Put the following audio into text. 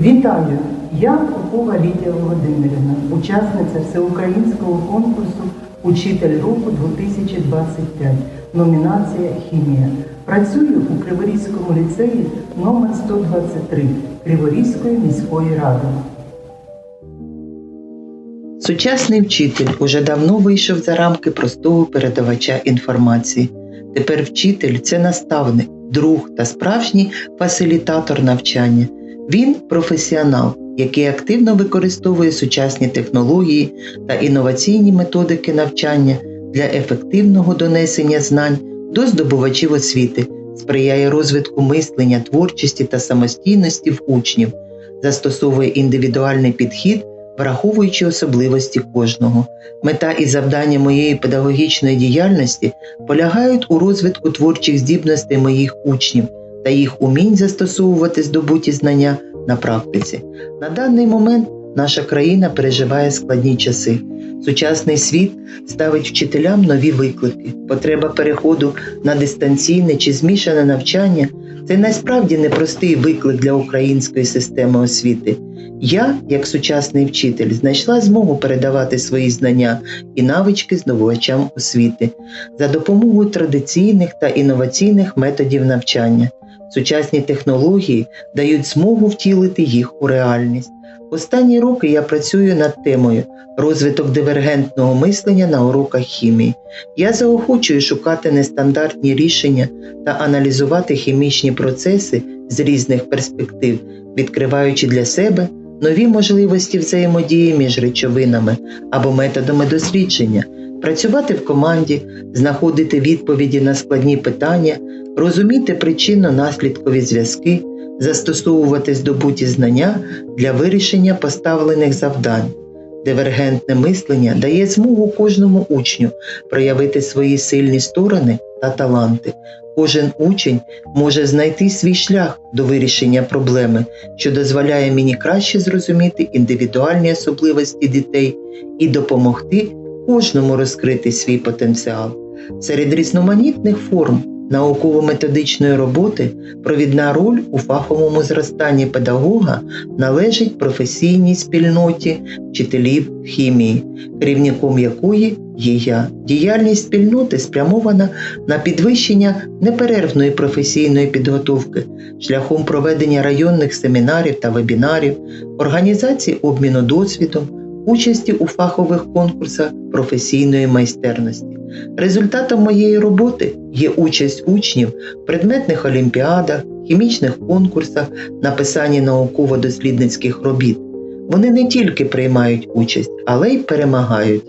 Вітаю! Я Попова Лідія Володимирівна, учасниця всеукраїнського конкурсу Учитель року 2025. Номінація Хімія. Працюю у Криворізькому ліцеї номер 123 Криворізької міської ради. Сучасний вчитель уже давно вийшов за рамки простого передавача інформації. Тепер вчитель це наставник, друг та справжній фасилітатор навчання. Він професіонал, який активно використовує сучасні технології та інноваційні методики навчання для ефективного донесення знань до здобувачів освіти, сприяє розвитку мислення, творчості та самостійності в учнів, застосовує індивідуальний підхід враховуючи особливості кожного. Мета і завдання моєї педагогічної діяльності полягають у розвитку творчих здібностей моїх учнів та їх умінь застосовувати здобуті знання на практиці. На даний момент наша країна переживає складні часи. Сучасний світ ставить вчителям нові виклики. Потреба переходу на дистанційне чи змішане навчання це насправді непростий виклик для української системи освіти. Я, як сучасний вчитель, знайшла змогу передавати свої знання і навички здобувачам освіти за допомогою традиційних та інноваційних методів навчання. Сучасні технології дають змогу втілити їх у реальність. Останні роки я працюю над темою розвиток дивергентного мислення на уроках хімії. Я заохочую шукати нестандартні рішення та аналізувати хімічні процеси з різних перспектив, відкриваючи для себе нові можливості взаємодії між речовинами або методами дослідження, працювати в команді, знаходити відповіді на складні питання, розуміти причинно-наслідкові зв'язки, застосовувати здобуті знання для вирішення поставлених завдань. Дивергентне мислення дає змогу кожному учню проявити свої сильні сторони та таланти. Кожен учень може знайти свій шлях до вирішення проблеми, що дозволяє мені краще зрозуміти індивідуальні особливості дітей і допомогти кожному розкрити свій потенціал. Серед різноманітних форм науково-методичної роботи провідна роль у фаховому зростанні педагога належить професійній спільноті вчителів хімії, керівником якої є я. Діяльність спільноти спрямована на підвищення неперервної професійної підготовки шляхом проведення районних семінарів та вебінарів, організації обміну досвідом, участі у фахових конкурсах професійної майстерності. Результатом моєї роботи є участь учнів в предметних олімпіадах, хімічних конкурсах, написанні науково-дослідницьких робіт. Вони не тільки приймають участь, але й перемагають.